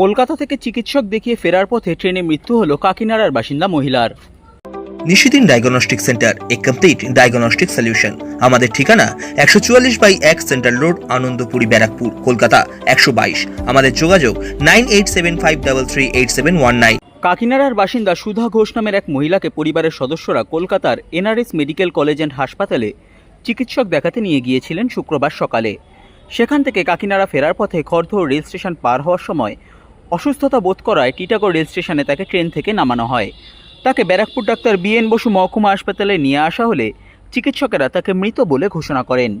কলকাতা থেকে চিকিৎসক দেখিয়ে ফেরার পথে ট্রেনে মৃত্যু হল কাকিনাড়ার বাসিন্দা মহিলার। Nishidin diagnostic centre a complete diagnostic solution আমাদের ঠিকানা একশো চুয়াল্লিশ বাই এক সেন্ট্রাল রোড আনন্দপুরি ব্যারাকপুর কলকাতা একশো বাইশ। আমাদের যোগাযোগ nine eight seven five double three eight seven one nine. কাকিনাড়ার বাসিন্দা সুধা ঘোষ নামের এক মহিলাকে পরিবারের সদস্যরা কলকাতার এনআরএস মেডিকেল কলেজ অ্যান্ড হাসপাতালে চিকিৎসক দেখাতে নিয়ে গিয়েছিলেন শুক্রবার সকালে। সেখান থেকে কাকিনাড়া ফেরার পথে খড়ধর রেল স্টেশন পার হওয়ার সময় অসুস্থতা বোধ করায় টিটাগড় রেল স্টেশনে তাকে ট্রেন থেকে নামানো হয়। তাকে ব্যারাকপুর ডাক্তার বিএন বসু মহকুমা হাসপাতালে নিয়ে আসা হলে চিকিৎসকেরা তাকে মৃত বলে ঘোষণা করেন।